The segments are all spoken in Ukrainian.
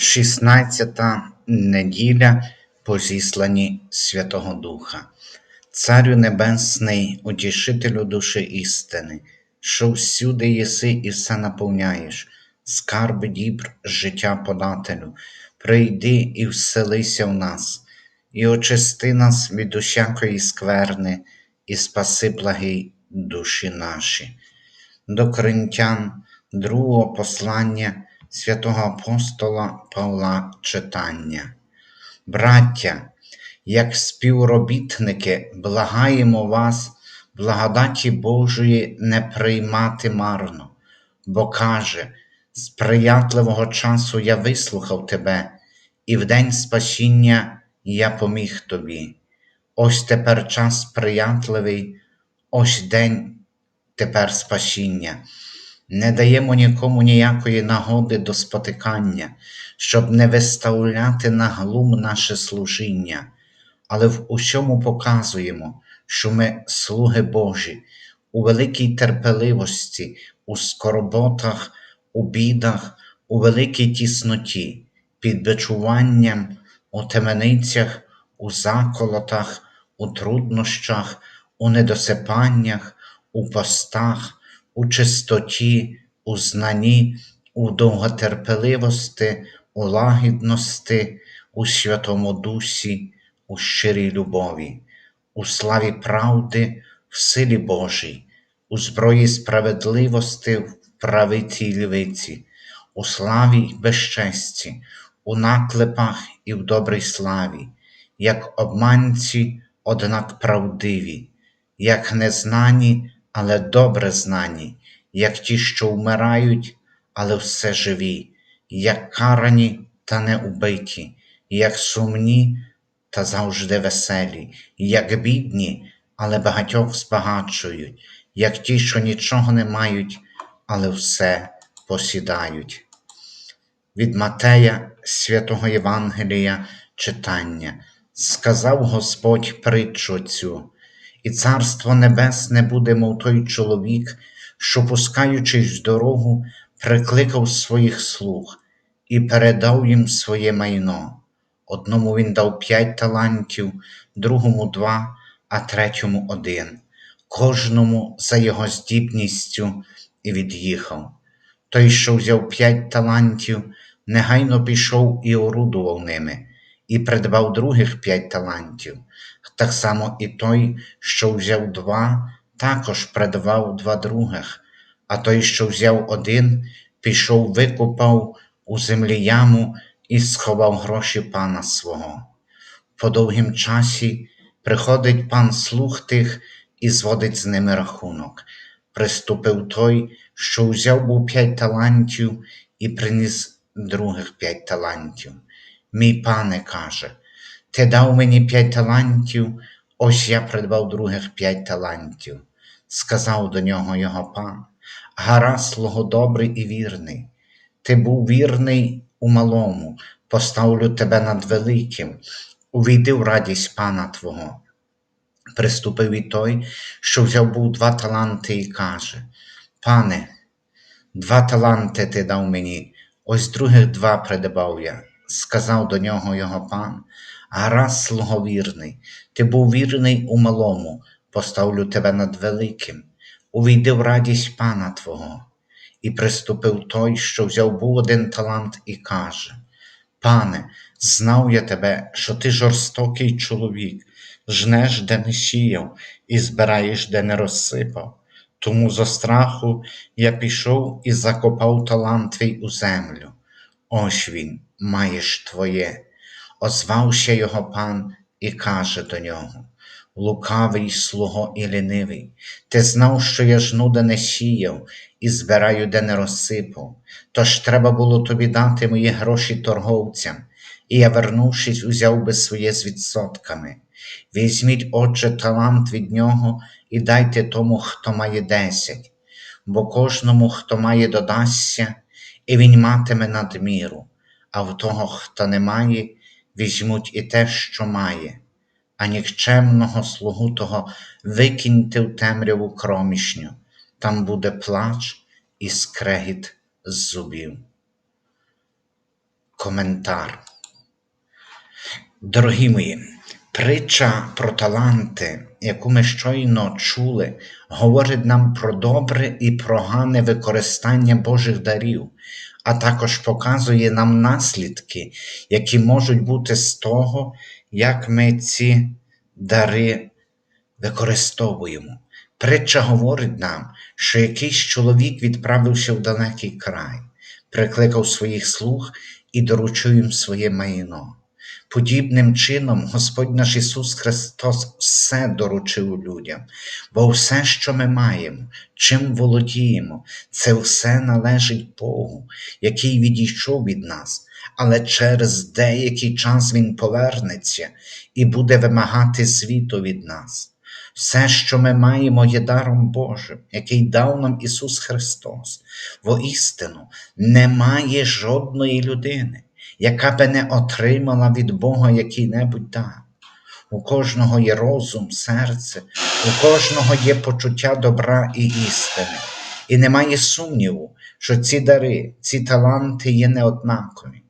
16 неділя по зісланні Святого Духа, Царю Небесний, утішителю душі істини, що всюди єси і все наповняєш, скарб дібр життя подателю, прийди і вселися в нас, і очисти нас від усякої скверни, і спаси благий душі наші. До Коринтян другого послання святого апостола Павла читання. Браття, як співробітники, благаємо вас, благодаті Божої не приймати марно, бо каже, з приятливого часу я вислухав тебе, і в день спасіння я поміг тобі. Ось тепер час приятливий, ось день тепер спасіння не даємо нікому ніякої нагоди до спотикання, щоб не виставляти на глум наше служіння, але в усьому показуємо, що ми слуги Божі, у великій терпеливості, у скорботах, у бідах, у великій тісноті, під бичуванням, у теменицях, у заколотах, у труднощах, у недосипаннях, у постах у чистоті, у знанні, у довготерпеливості, у лагідності, у Святому Дусі, у щирій любові, у славі правди, в силі Божій, у зброї справедливості в правитій лівиці, у славі й безчесті, у наклепах і в добрій славі, як обманці, однак правдиві, як незнані але добре знані, як ті, що вмирають, але все живі, як карані та не убиті, як сумні та завжди веселі, як бідні, але багатьох збагачують, як ті, що нічого не мають, але все посідають. Від Матея святого Євангелія читання сказав Господь притчу цю і Царство Небесне буде, мов той чоловік, що, пускаючись в дорогу, прикликав своїх слуг і передав їм своє майно. Одному він дав п'ять талантів, другому два, а третьому один, кожному за його здібністю і від'їхав. Той, що взяв п'ять талантів, негайно пішов і орудував ними, і придбав других п'ять талантів. Так само і той, що взяв два, також придбав два других, а той, що взяв один, пішов, викупав у землі яму і сховав гроші пана свого. По довгім часі приходить пан слух тих і зводить з ними рахунок. Приступив той, що взяв був п'ять талантів і приніс других п'ять талантів. Мій пане каже, ти дав мені п'ять талантів, ось я придбав других п'ять талантів. Сказав до нього його пан, гара слуго добрий і вірний. Ти був вірний у малому, поставлю тебе над великим, увійди в радість пана Твого. Приступив і той, що взяв був два таланти, і каже: Пане, два таланти ти дав мені, ось других два придбав я. Сказав до нього його пан, Гаразд, слуговірний, ти був вірний у малому, поставлю тебе над великим, увійди в радість пана Твого. І приступив той, що взяв був один талант, і каже: Пане, знав я тебе, що ти жорстокий чоловік, жнеш, де не сіяв, і збираєш, де не розсипав. Тому зо страху я пішов і закопав талант твій у землю. Ось він, маєш твоє. Озвався його пан і каже до нього Лукавий слуго і лінивий, ти знав, що я жну, де не сіяв, і збираю, де не розсипав, тож треба було тобі дати мої гроші торговцям, і я, вернувшись, узяв би своє з відсотками. Візьміть, отже, талант від нього і дайте тому, хто має десять, бо кожному, хто має, додасться, і він матиме надміру, а в того, хто не має, візьмуть і те, що має, а нікчемного слугу того викиньте в темряву кромішню, там буде плач і скрегіт з зубів. Коментар. Дорогі мої, притча про таланти, яку ми щойно чули, говорить нам про добре і прогане використання Божих дарів, а також показує нам наслідки, які можуть бути з того, як ми ці дари використовуємо. Притча говорить нам, що якийсь чоловік відправився в далекий край, прикликав своїх слуг і доручив їм своє майно. Подібним чином Господь наш Ісус Христос все доручив людям, бо все, що ми маємо, чим володіємо, це все належить Богу, який відійшов від нас, але через деякий час Він повернеться і буде вимагати звіту від нас. Все, що ми маємо, є даром Божим, який дав нам Ісус Христос. Воістину немає жодної людини, яка би не отримала від Бога який-небудь дар. У кожного є розум, серце, у кожного є почуття добра і істини. І немає сумніву, що ці дари, ці таланти є неоднакові.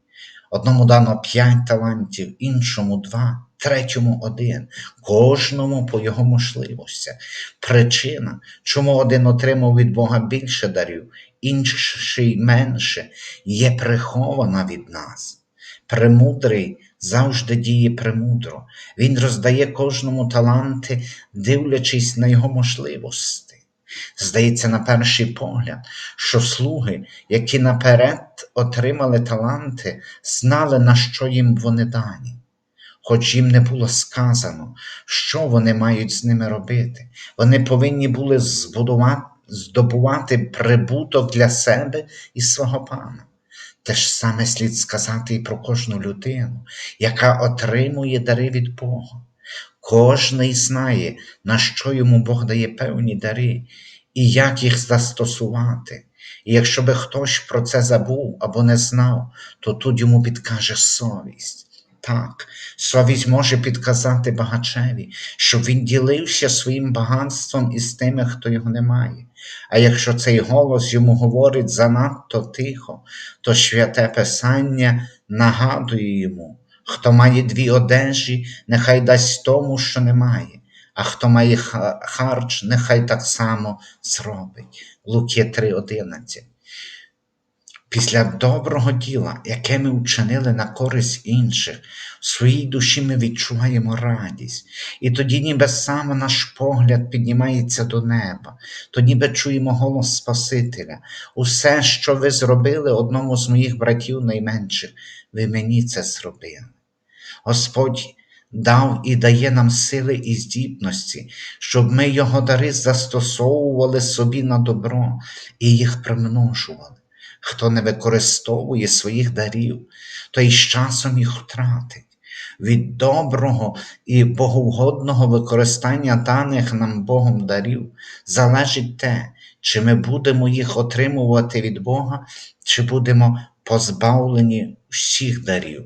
Одному дано п'ять талантів, іншому два, третьому один, кожному по його можливостях. Причина, чому один отримав від Бога більше дарів, інший менше, є прихована від нас. Премудрий завжди діє премудро. Він роздає кожному таланти, дивлячись на його можливості. Здається, на перший погляд, що слуги, які наперед отримали таланти, знали, на що їм вони дані, хоч їм не було сказано, що вони мають з ними робити. Вони повинні були збудувати, здобувати прибуток для себе і свого пана. Те ж саме слід сказати і про кожну людину, яка отримує дари від Бога. Кожний знає, на що йому Бог дає певні дари і як їх застосувати. І якщо би хтось про це забув або не знав, то тут йому підкаже совість. Так, совість може підказати багачеві, щоб він ділився своїм багатством із тими, хто його не має. А якщо цей голос йому говорить занадто тихо, то святе Писання нагадує йому, хто має дві одежі, нехай дасть тому, що немає, а хто має харч, нехай так само зробить. Луки 3:11. Після доброго діла, яке ми вчинили на користь інших, в своїй душі ми відчуваємо радість, і тоді ніби саме наш погляд піднімається до неба, то ніби чуємо голос Спасителя. Усе, що ви зробили одному з моїх братів найменших, ви мені це зробили. Господь дав і дає нам сили і здібності, щоб ми його дари застосовували собі на добро і їх примножували. Хто не використовує своїх дарів, той з часом їх втратить. Від доброго і богоугодного використання даних нам Богом дарів залежить те, чи ми будемо їх отримувати від Бога, чи будемо позбавлені всіх дарів.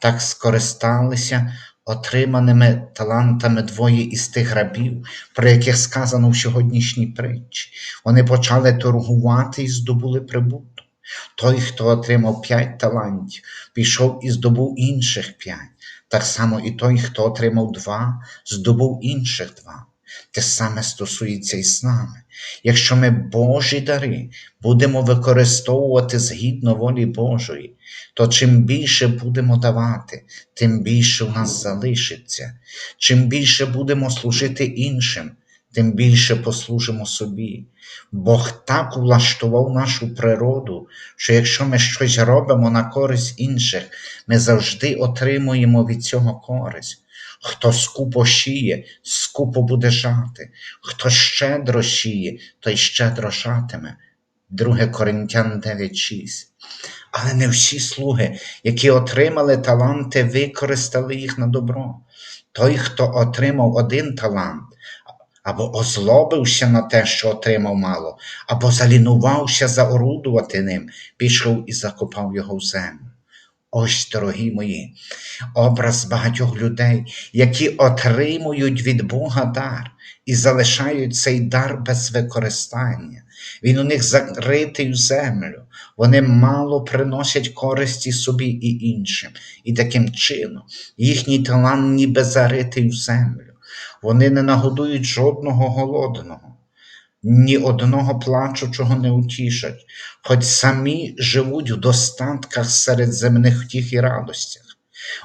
Так скористалися отриманими талантами двоє із тих рабів, про яких сказано в сьогоднішній притчі. Вони почали торгувати і здобули прибуток. Той, хто отримав п'ять талантів, пішов і здобув інших п'ять. Так само і той, хто отримав два, здобув інших два. Те саме стосується і з нами. Якщо ми Божі дари будемо використовувати згідно волі Божої, то чим більше будемо давати, тим більше в нас залишиться. Чим більше будемо служити іншим, тим більше послужимо собі. Бог так влаштував нашу природу, що якщо ми щось робимо на користь інших, ми завжди отримуємо від цього користь. Хто скупо шіє, скупо буде жати, хто щедро шіє, той щедро жатиме. 2 Коринтян 9,6. Але не всі слуги, які отримали таланти, використали їх на добро. Той, хто отримав один талант, або озлобився на те, що отримав мало, або залінувався заорудувати ним, пішов і закопав його в землю. Ось, дорогі мої, образ багатьох людей, які отримують від Бога дар і залишають цей дар без використання. Він у них закритий в землю, вони мало приносять користі собі і іншим, і таким чином їхній талант ніби заритий в землю. Вони не нагодують жодного голодного, ні одного плачучого не утішать, хоч самі живуть в достатках серед земних втіх і радостях.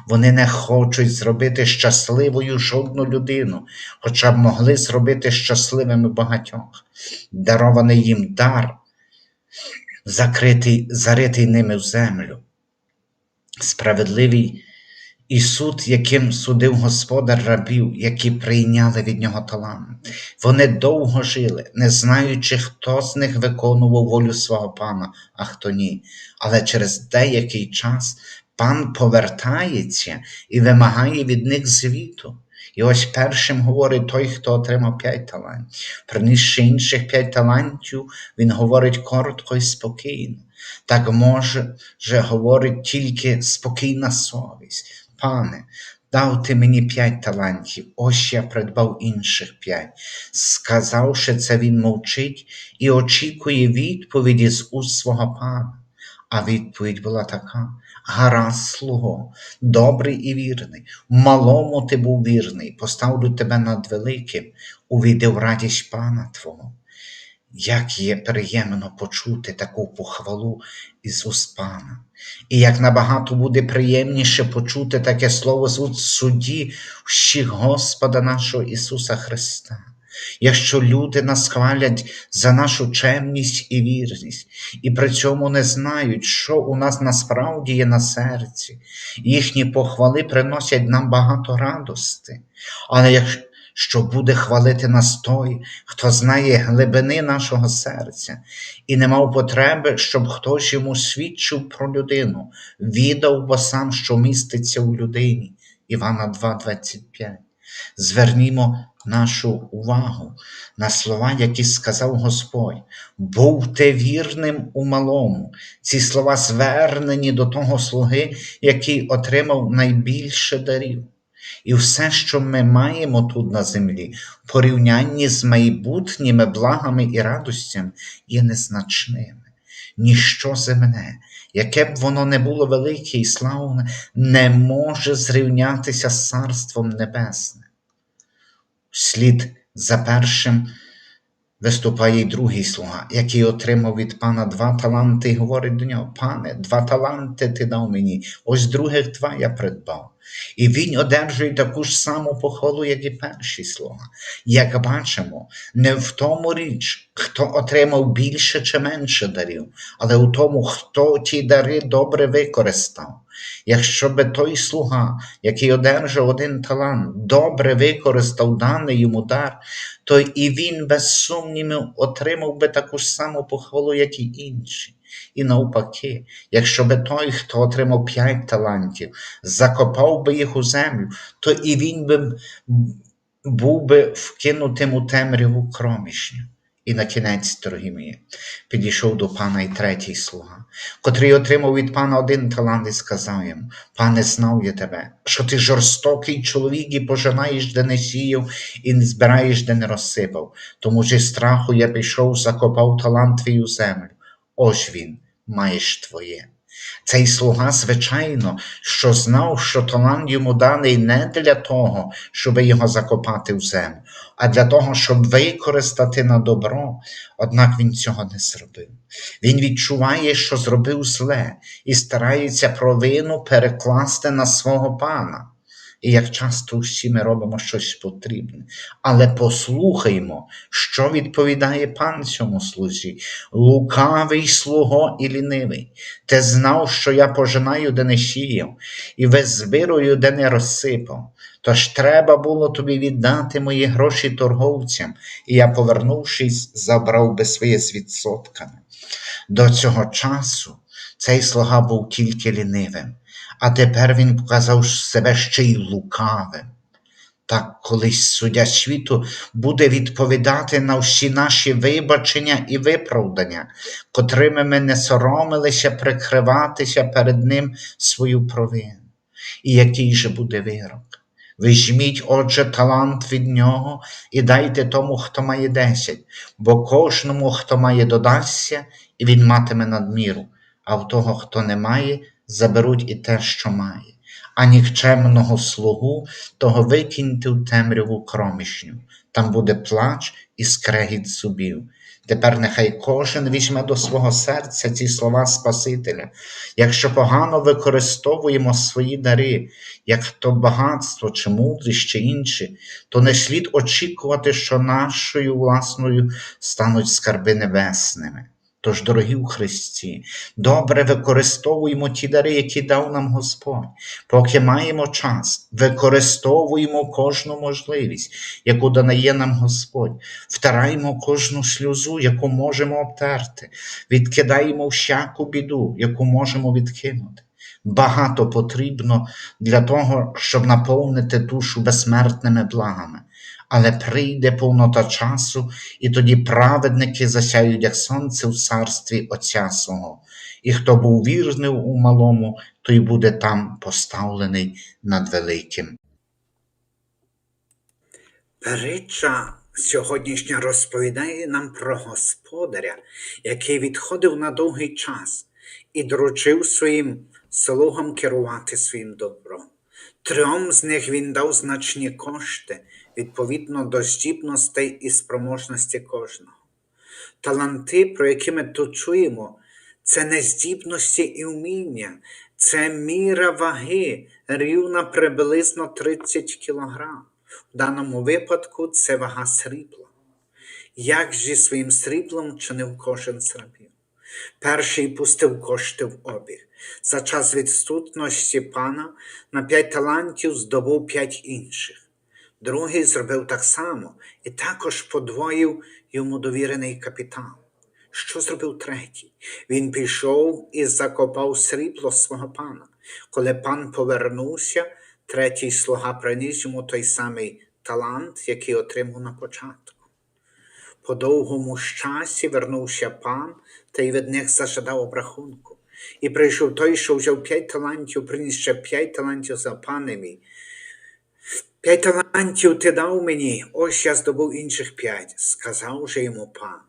Вони не хочуть зробити щасливою жодну людину, хоча б могли зробити щасливими багатьох. Дарований їм дар, закритий, заритий ними в землю. Справедливий і суд, яким судив господар рабів, які прийняли від нього талант. Вони довго жили, не знаючи, хто з них виконував волю свого пана, а хто ні. Але через деякий час пан повертається і вимагає від них звіту. І ось першим говорить той, хто отримав п'ять талантів. Принісши інших п'ять талантів, він говорить коротко і спокійно. Так може, же говорить тільки спокійна совість. Пане, дав ти мені п'ять талантів, ось я придбав інших п'ять. Сказавши це, він мовчить і очікує відповіді з уст свого пана. А відповідь була така: гаразд, слуго, добрий і вірний, малому ти був вірний, поставлю тебе над великим, увійди в радість пана Твого. Як є приємно почути таку похвалу із уст пана, і як набагато буде приємніше почути таке слово з судді всіх Господа нашого Ісуса Христа. Якщо люди нас хвалять за нашу чемність і вірність, і при цьому не знають, що у нас насправді є на серці, їхні похвали приносять нам багато радости. Але якщо буде хвалити нас той, хто знає глибини нашого серця, і не мав потреби, щоб хтось йому свідчив про людину, відав бо сам, що міститься у людині. Івана 2,25. Звернімо нашу увагу на слова, які сказав Господь. Будьте вірним у малому. Ці слова звернені до того слуги, який отримав найбільше дарів. І все, що ми маємо тут на землі, в порівнянні з майбутніми благами і радостями, є незначними. Ніщо земне, яке б воно не було велике і славне, не може зрівнятися з Царством Небесним. Слід за першим виступає й другий слуга, який отримав від пана два таланти, і говорить до нього: Пане, два таланти ти дав мені, ось других два я придбав. І він одержує таку ж саму похвалу, як і перший слуга. Як бачимо, не в тому річ, хто отримав більше чи менше дарів, але у тому, хто ті дари добре використав. Якщо би той слуга, який одержав один талант, добре використав даний йому дар, то і він без сумнівів отримав би таку ж саму похвалу, як і інші. І навпаки, якщо би той, хто отримав п'ять талантів, закопав би їх у землю, то і він би був би вкинутим у темряву кромішню. І на кінець, дорогі мої, підійшов до пана і третій слуга, котрий отримав від пана один талант і сказав йому: Пане, знав я тебе, що ти жорстокий чоловік і пожинаєш, де не сіяв, і не збираєш, де не розсипав. Тому зі страху я пішов, закопав талант твій у землю. Ось він, маєш твоє. Цей слуга, звичайно, що знав, що талант йому даний не для того, щоб його закопати в землю, а для того, щоб використати на добро, однак він цього не зробив. Він відчуває, що зробив зле, і старається провину перекласти на свого пана. І як часто всі ми робимо щось потрібне. Але послухаймо, що відповідає пан цьому слузі. Лукавий слуго і лінивий. Ти знав, що я пожинаю, де не сіяв, і визбирую, де не розсипав. Тож треба було тобі віддати мої гроші торговцям, і я, повернувшись, забрав би своє з відсотками. До цього часу цей слуга був тільки лінивим а тепер він показав себе ще й лукавим. Так колись суддя світу буде відповідати на всі наші вибачення і виправдання, котрими ми не соромилися прикриватися перед Ним свою провину. І який же буде вирок? Візьміть, отже, талант від нього і дайте тому, хто має десять, бо кожному, хто має, додасться, і він матиме надміру, а в того, хто не має, заберуть і те, що має. А нікчемного слугу того викиньте в темряву кромішню, там буде плач і скрегіт зубів. Тепер нехай кожен візьме до свого серця ці слова Спасителя. Якщо погано використовуємо свої дари, як то багатство чи мудрість чи інші, то не слід очікувати, що нашою власною стануть скарби небесними. Тож, дорогі у Христі, добре використовуємо ті дари, які дав нам Господь. Поки маємо час, використовуємо кожну можливість, яку дає нам Господь, втираємо кожну сльозу, яку можемо обтерти, відкидаємо всяку біду, яку можемо відкинути. Багато потрібно для того, щоб наповнити душу безсмертними благами. Але прийде повнота часу, і тоді праведники засяють, як сонце в царстві Отця свого. І хто був вірний у малому, той буде там поставлений над великим. Притча сьогоднішня розповідає нам про господаря, який відходив на довгий час і доручив своїм слугам керувати своїм добром. Трьом з них він дав значні кошти відповідно до здібностей і спроможності кожного. Таланти, про які ми тут чуємо, це не здібності і вміння, це міра ваги, рівна приблизно 30 кілограм. В даному випадку це вага срібла. Як зі своїм сріблом чинив кожен з рабів? Перший пустив кошти в обіг. За час відсутності пана на п'ять талантів здобув п'ять інших. Другий зробив так само і також подвоїв йому довірений капітал. Що зробив третій? Він пішов і закопав срібло свого пана. Коли пан повернувся, третій слуга приніс йому той самий талант, який отримав на початку. По довгому часі вернувся пан та й від них зажадав обрахунку. І прийшов той, що взяв п'ять талантів, приніс ще п'ять талантів за мій. П'ять талантів ти дав мені, ось я здобув інших п'ять, сказав же йому пан.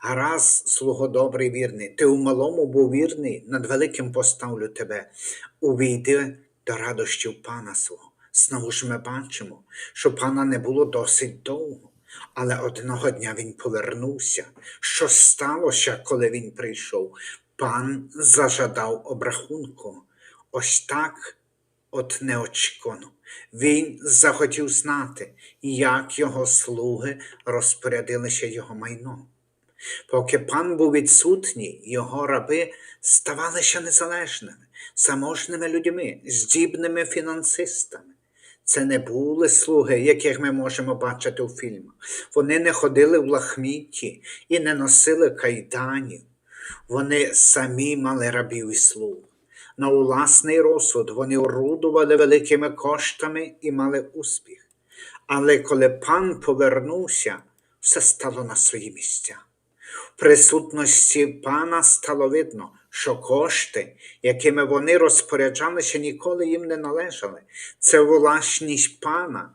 А раз, слуго добрий вірний, ти у малому був вірний, над великим поставлю тебе. Увійди до радощів пана свого. Знову ж ми бачимо, що пана не було досить довго, але одного дня він повернувся. Що сталося, коли він прийшов? Пан зажадав обрахунку. Ось так от неочікувано. Він захотів знати, як його слуги розпорядилися його майном. Поки пан був відсутній, його раби ставалися незалежними, заможними людьми, здібними фінансистами. Це не були слуги, яких ми можемо бачити у фільмах. Вони не ходили в лахмітті і не носили кайданів. Вони самі мали рабів і слуг. На власний розсуд вони орудували великими коштами і мали успіх. Але коли пан повернувся, все стало на свої місця. В присутності пана стало видно, що кошти, якими вони розпоряджалися, ніколи їм не належали. Це власність пана,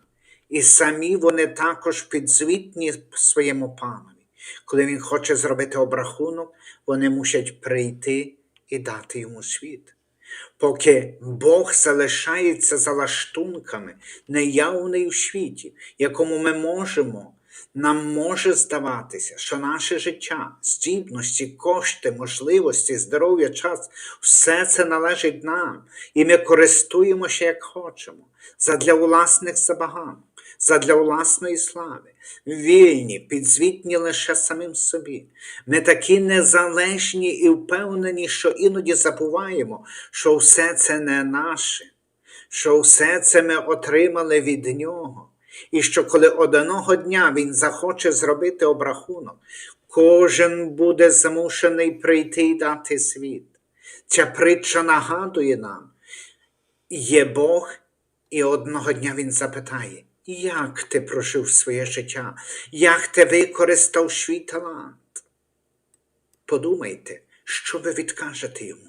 і самі вони також підзвітні своєму панові. Коли він хоче зробити обрахунок, вони мусять прийти і дати йому світ. Поки Бог залишається за лаштунками, неявний у світі, якому ми можемо, нам може здаватися, що наше життя, здібності, кошти, можливості, здоров'я, час все це належить нам, і ми користуємося як хочемо, задля власних забаганок, задля власної слави, вільні, підзвітні лише самим собі. Ми такі незалежні і впевнені, що іноді забуваємо, що все це не наше, що все це ми отримали від нього. І що коли одного дня він захоче зробити обрахунок, кожен буде змушений прийти і дати світ. Ця притча нагадує нам, є Бог, і одного дня Він запитає, як ти прожив своє життя, як ти використав свій талант? Подумайте, що ви відкажете йому.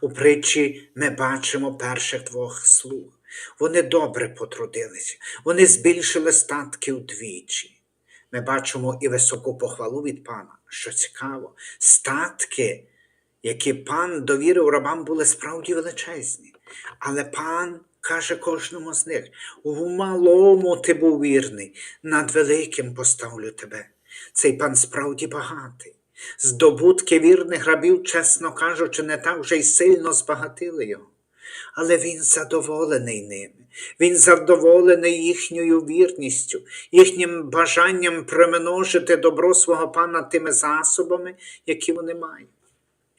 У притчі ми бачимо перших двох слуг. Вони добре потрудилися, вони збільшили статки вдвічі. Ми бачимо і високу похвалу від пана, що цікаво, статки які пан довірив рабам, були справді величезні. Але пан каже кожному з них: у малому ти був вірний, над великим поставлю тебе. Цей пан справді багатий. Здобутки вірних рабів, чесно кажучи, не так вже й сильно збагатили його. Але він задоволений ними. Він задоволений їхньою вірністю, їхнім бажанням примножити добро свого пана тими засобами, які вони мають.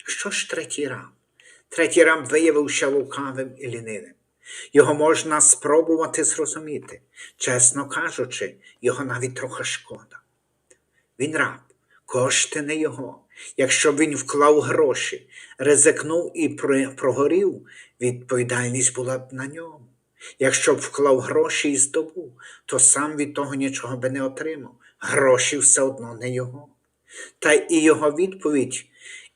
Що ж третій раб? Третій раб виявився лукавим і лінивим. Його можна спробувати зрозуміти. Чесно кажучи, його навіть трохи шкода. Він раб, кошти не його. Якщо б він вклав гроші, ризикнув і прогорів, відповідальність була б на ньому. Якщо б вклав гроші і здобув, то сам від того нічого би не отримав. Гроші все одно не його. Та і його відповідь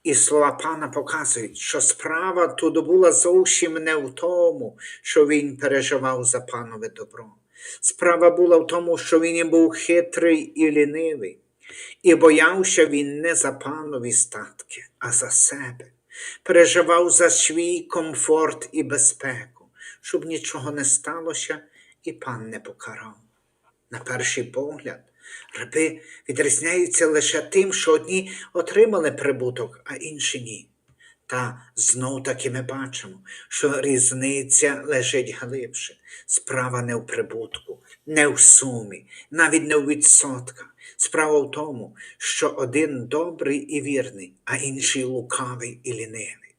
і слова пана показують, що справа тут була зовсім не в тому, що він переживав за панове добро. Справа була в тому, що він і був хитрий і лінивий, і боявся він не за панові статки, а за себе. Переживав за свій комфорт і безпеку, щоб нічого не сталося, і пан не покарав. На перший погляд, раби відрізняються лише тим, що одні отримали прибуток, а інші ні. Та знов таки ми бачимо, що різниця лежить глибше. Справа не в прибутку, не в сумі, навіть не в відсотках. Справа в тому, що один добрий і вірний, а інший лукавий і лінивий.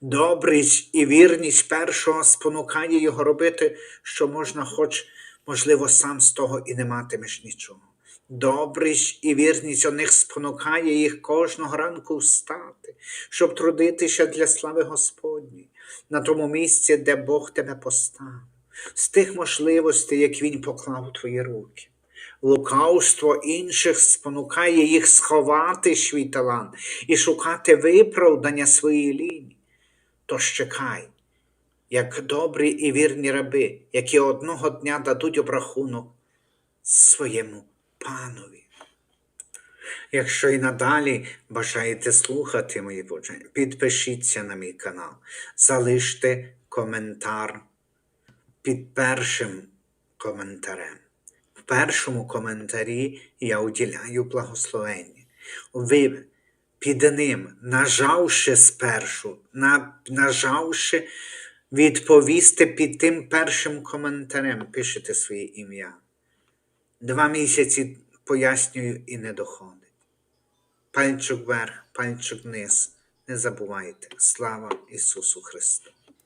Добрість і вірність першого спонукає його робити, що можна, хоч, можливо, сам з того і не матимеш нічого. Добрість і вірність у них спонукає їх кожного ранку встати, щоб трудитися для слави Господньої, на тому місці, де Бог тебе поставив, з тих можливостей, які Він поклав у твої руки. Лукавство інших спонукає їх сховати свій талант і шукати виправдання своєї лінії. Тож чекай, як добрі і вірні раби, які одного дня дадуть обрахунок своєму панові. Якщо і надалі бажаєте слухати мої повчання, підпишіться на мій канал, залиште коментар під першим коментарем. В першому коментарі я уділяю благословення. Ви під ним, нажавши спершу, на, нажавши відповісти під тим першим коментарем, пишете своє ім'я. Два місяці пояснюю і не доходить. Пальчик вверх, пальчик вниз. Не забувайте. Слава Ісусу Христу!